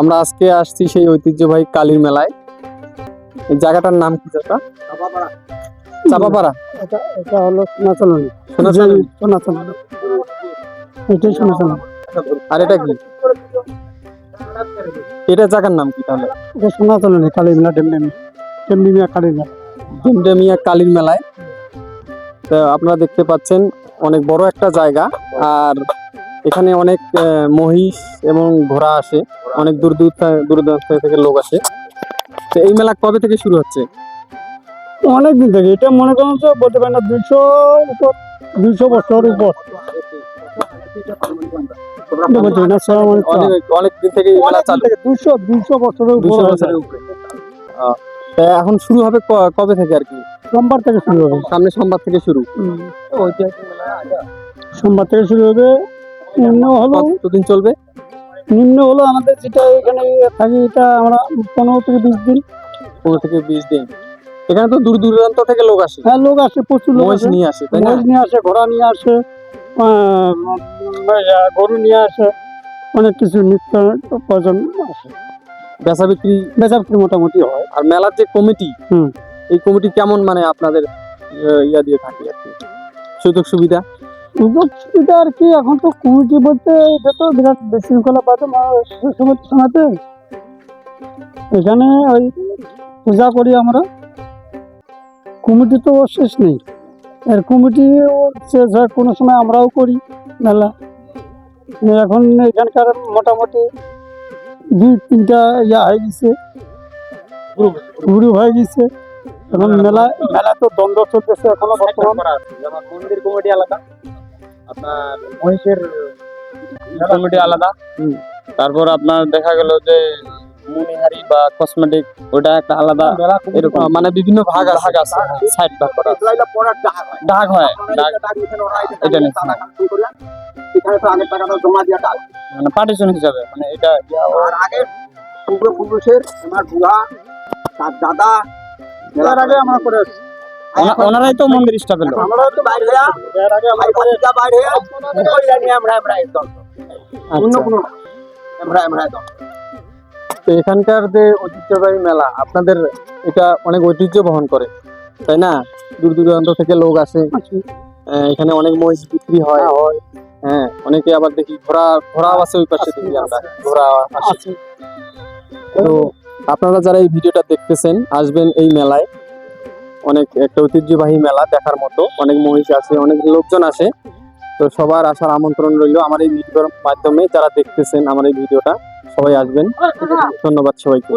আমরা আজকে আসছি সেই ঐতিহ্যবাহী কালীর মেলায়। জায়গাটার নাম কি দাদা চাপাপাড়া। এটা হলো সোনাচলনি সোনাচলনি। সোনাচলনি এটাই সোনাচলনি আর এটা কি? এটা জায়গার নাম কি তাহলে? এটা সোনাচলনি কালী মেলা ডেমডেমি। ডেমডেমিয়া কালী মেলা। ডেমডেমিয়া কালীর মেলায়। তো আপনারা দেখতে পাচ্ছেন অনেক বড় একটা জায়গা। আর এখানে অনেক মহিষ এবং ঘোড়া আসে। অনেক দূর দূর দূর দূরান্ত থেকে লোক আসে। তো এই মেলা কবে থেকে শুরু হচ্ছে? অনেক দিন থেকে। এটা মনে করেন যে বলতে পারেন না দুইশো দুইশো বছর উপর। অনেক দিন থেকে দুইশো দুইশো বছরের উপর। এখন শুরু হবে ক- কবে থেকে আর কি? সোমবার থেকে শুরু হবে। সামনে সোমবার থেকে শুরু। সোমবার থেকে শুরু হবে। নিম্ন হলো কতদিন চলবে? নিম্ন হলো আমাদের যেটা এখানে থাকি এটা আমরা পনেরো থেকে বিশ দিন। পনেরো থেকে বিশ দিন। এখানে তো দূর দূরান্ত থেকে লোক আসে। হ্যাঁ লোক আসে প্রচুর লোক আসে। নিয়ে আসে তাই না? নিয়ে আসে ঘোড়া নিয়ে আসে গরু নিয়ে আসে অনেক কিছু নিত্য প্রয়োজন আসে। বেচা বিক্রি বেচা বিক্রি মোটামুটি হয়। আর মেলার যে কমিটি এই কমিটি কেমন মানে আপনাদের ইয়া দিয়ে থাকে আর কি? সুযোগ সুবিধা? সুযোগ সুবিধা আর কি এখন তো কমিটি বলতে এটা তো বিরাট বিশৃঙ্খলা শোনাতে। এখানে ওই পূজা করি আমরা। কমিটি তো শেষ নেই। এর কমিটি শেষ হয় কোনো সময় আমরাও করি মেলা। এখন এখানকার মোটামুটি দুই তিনটা ইয়া হয়ে গেছে। গ্রুপ হয়ে গেছে। এখন মেলা মেলা তো দ্বন্দ্ব চলতেছে এখনও বর্তমান। যেমন মন্দির কমিটি আলাদা আপনার মহিষের কমিটি আলাদা। তারপর আপনার দেখা গেল যে মুনিহারি বা কসমেটিক ওটা একটা আলাদা এরকম। মানে বিভিন্ন ভাগ ভাগ আছে সাইড ভাগ করা ডাক হয়। ডাক এটা নেই। মানে পার্টিশন হিসাবে মানে এটা আর আগে পূর্বপুরুষের আমার বুড়া তার দাদা এর আগে আমরা করে ওনারাই তো মন্দির স্টাফ এলো। আমরা তো বাইরে এর আগে আমরা বাইরে আমরা আমরা একদল অন্য কোনো আমরা আমরা তো এখানকার যে ঐতিহ্যবাহী মেলা আপনাদের এটা অনেক ঐতিহ্য বহন করে তাই না? দূর দূরান্ত থেকে লোক আসে। এখানে অনেক মহিষ বিক্রি হয়। হ্যাঁ অনেকে আবার দেখি ঘোড়া ঘোড়াও আছে ওই পাশে দেখি আমরা। ঘোড়া আসে। তো আপনারা যারা এই ভিডিওটা দেখতেছেন আসবেন এই মেলায়। অনেক একটা ঐতিহ্যবাহী মেলা দেখার মতো। অনেক মহিষ আছে অনেক লোকজন আসে। তো সবার আসার আমন্ত্রণ রইল আমার এই ভিডিওর মাধ্যমে। যারা দেখতেছেন আমার এই ভিডিওটা সবাই আসবেন। ধন্যবাদ সবাইকে।